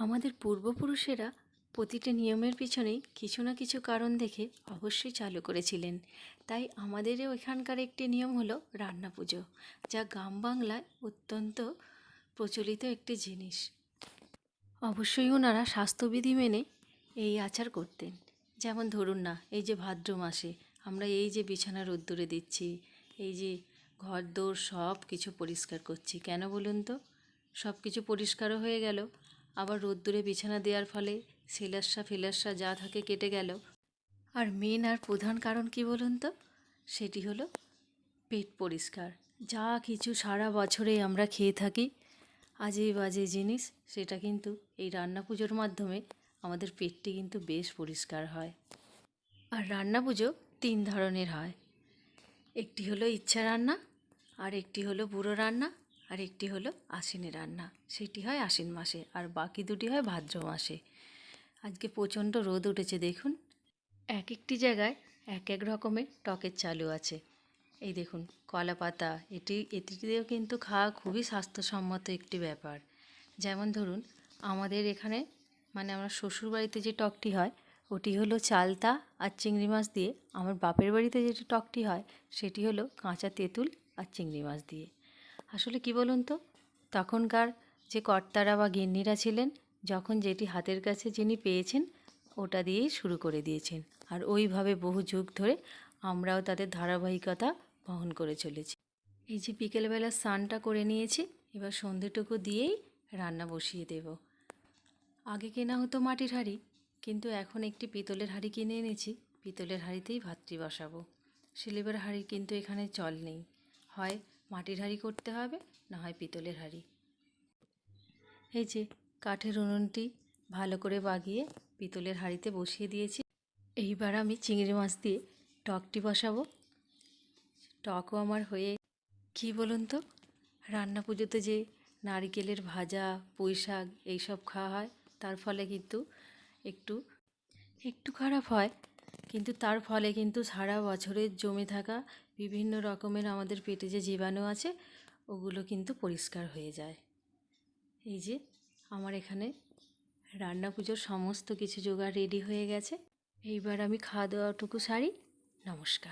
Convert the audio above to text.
আমাদের পূর্বপুরুষেরা প্রতিটা নিয়মের পিছনেই কিছু না কিছু কারণ দেখে অবশ্যই চালু করেছিলেন। তাই আমাদেরও এখানকার একটি নিয়ম হলো রান্না পুজো, যা গ্রাম বাংলায় অত্যন্ত প্রচলিত একটি জিনিস। অবশ্যই ওনারা স্বাস্থ্যবিধি মেনে এই আচার করতেন। যেমন ধরুন না, এই যে ভাদ্র মাসে আমরা এই যে বিছানা রোদ্দুরে দিচ্ছি, এই যে ঘর দোর সব কিছু পরিষ্কার করছি, কেন বলুন তো? সব কিছু পরিষ্কারও হয়ে গেল। আবার রোদ্দুরে বিছানা দেওয়ার ফলে সেলাসা ফেলাসা যা থাকে কেটে গেল। আর মেন আর প্রধান কারণ কি বলুন তো? সেটি হলো পেট পরিষ্কার। যা কিছু সারা বছরে আমরা খেয়ে থাকি, আজে বাজে জিনিস, সেটা কিন্তু এই রান্না পুজোর মাধ্যমে আমাদের পেটটি কিন্তু বেশ পরিষ্কার হয়। আর রান্না পুজো তিন ধরনের হয়। একটি হলো ইচ্ছা রান্না, আর একটি হলো বুড়ো রান্না আর একটি হলো আশ্বিনে রান্না। সেটি হয় আশ্বিন মাসে আর বাকি দুটি হয় ভাদ্র মাসে। আজকে প্রচণ্ড রোদ উঠেছে, দেখুন। এক একটি জায়গায় এক এক রকমের টকের চালু আছে। এই দেখুন, কলা পাতা, এটি এটিতেও কিন্তু খাওয়া খুবই স্বাস্থ্যসম্মত একটি ব্যাপার। যেমন ধরুন, আমাদের এখানে মানে আমার শ্বশুরবাড়িতে যে টকটি হয়, ওটি হলো চালতা আর চিংড়ি মাছ দিয়ে। আমার বাপের বাড়িতে যেটি টকটি হয়, সেটি হলো কাঁচা তেঁতুল আর চিংড়ি মাছ দিয়ে। আসলে কি বলুন তো? তখনকার যে কর্তারা বা গিন্নিরা ছিলেন, যখন যেটি হাতের কাছে যিনি পেয়েছেন, ওটা দিয়েই শুরু করে দিয়েছেন। আর ওইভাবে বহু যুগ ধরে আমরাও তাদের ধারাবাহিকতা বহন করে চলেছি। এই যে বিকেলবেলা স্নানটা করে নিয়েছি, এবার সন্ধেটুকু দিয়েই রান্না বসিয়ে দেব। আগে কেনা হতো মাটির হাঁড়ি, কিন্তু এখন একটি পিতলের হাঁড়ি কিনে এনেছি। পিতলের হাঁড়িতেই ভাতটি বসাবো। সিলিভার হাঁড়ি কিন্তু এখানে চল নেই। হয় মাটির হাঁড়ি করতে হবে, না হয় পিতলের হাঁড়ি। এই যে, কাঠের উনুনটি ভালো করে বাগিয়ে পিতলের হাঁড়িতে বসিয়ে দিয়েছি। এইবার আমি চিংড়ি মাছ দিয়ে টকটি বসাবো। টকও আমার হয়ে কি বলুন তো? রান্না পুজোতে যে নারিকেলের ভাজা, পুঁই শাক, এইসব খাওয়া হয়, তার ফলে কিন্তু একটু একটু খারাপ হয়। কিন্তু তার ফলে কিন্তু সারা বছরের জমে থাকা বিভিন্ন রকমের আমাদের পেটে যে জীবাণু আছে, ওগুলো কিন্তু পরিষ্কার হয়ে যায়। এই যে, আমার এখানে রান্না পুজোর সমস্ত কিছু জোগাড় রেডি হয়ে গেছে। এইবার আমি খাওয়া দাওয়াটুকু সারি। নমস্কার।